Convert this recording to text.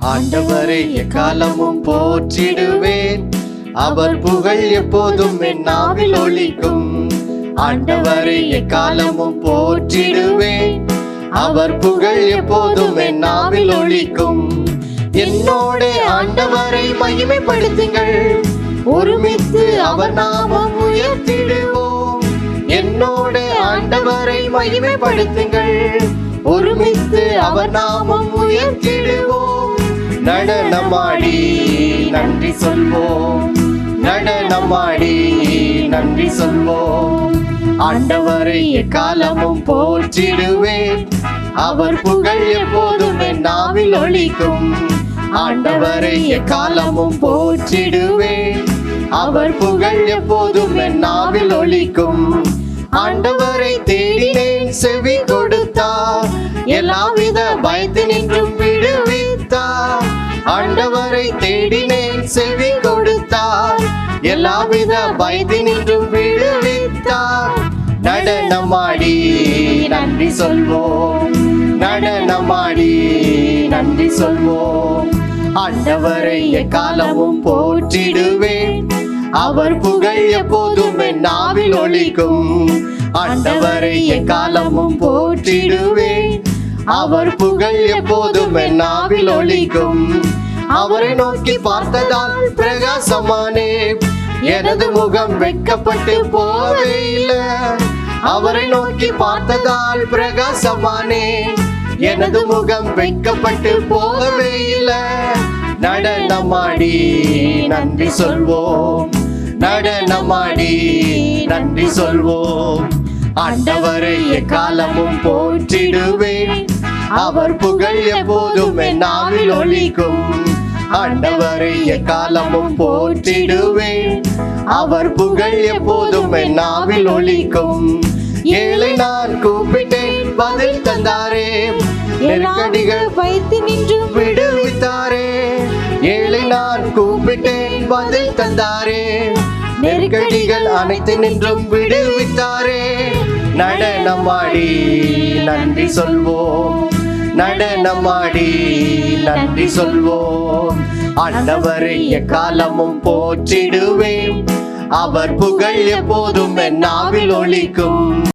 ஆண்டவரை எக்காலமும் போற்றிடுவேன். அவர் புகழ் எப்போதும் என் நாவில் ஒழிக்கும் ஆண்டவரை எக்காலமும் போற்றிடுவேன். அவர் புகழ் எப்போதும் என் நாவில் ஒழிக்கும் என்னோட ஆண்டவரை மகிமைப்படுத்துங்கள். ஒருமித்து அவர் நாமம் உயர்த்திடுவோம். என்னோட ஆண்டவரை மகிமைப்படுத்துங்கள். ஒருமித்து அவர் நாமம் உயர்த்திடுவோம். நடனமாடி நன்றி சொல்வோம். நடனமாடி நன்றி சொல்வோம். ஆண்டவரை எக்காலமும் போற்றிடுவேன். அவர் புகழ் எப்போதும் நாவில் ஒழிக்கும் ஆண்டவரை எக்காலமும் போற்றிடுவேன். அவர் புகழ் எப்போதும் நாவில் ஒழிக்கும் ஆண்டவரை தேடினேன் செவி கொடுத்தார். எல்லாவித பயத்தினின் எல்லாவித பயத்து நின்றும் விடுவித்தார். நடனமாடி நன்றி சொல்வோம். நடனமாடி நன்றி சொல்வோம். ஆண்டவரை காலமும் போற்றிடுவேன். அவர் புகழ் எப்போதும் என் நாவில் ஒழிக்கும் ஆண்டவரை காலமும் போற்றிடுவேன். அவர் புகழ் எப்போதும் என் நாவில் ஒழிக்கும் அவரை நோக்கி பார்த்ததால் பிரகாசமானே எனது முகம் வெட்கப்பட்டு போவே இல்லை அவரை நோக்கி பார்த்ததால் பிரகாசமானே எனது முகம் வெட்கப்பட்டு போகவே இல்லை நடனமாடி நன்றி சொல்வோம். நடனமாடி நன்றி சொல்வோம். ஆண்டவரை எக்காலமும் போற்றிடுவேன். அவர் புகழ் எப்போதும் என் நாவில் ஒழிக்கும் ஆண்டவரை எக்காலமும் போற்றிடுவேன். அவர் புகழ் எப்போதும் என் நாவில் ஏழை நான் கூப்பிட்டேன் பதில் தந்தாரே. நெருக்கடிகள் வைத்து நின்று விடுவித்தாரே. ஏழை நான் கூப்பிட்டேன் பதில் தந்தாரே. நெருக்கடிகள் அனைத்து நின்றும் விடுவித்தாரே. நடனமாடி நன்றி சொல்வோம். நடனமாடி நன்றி சொல்வோம். ஆண்டவரை எக்காலமும் போற்றிடுவேன். அவர் புகழ் எப்போதும் என் நாவில் ஒழிக்கும்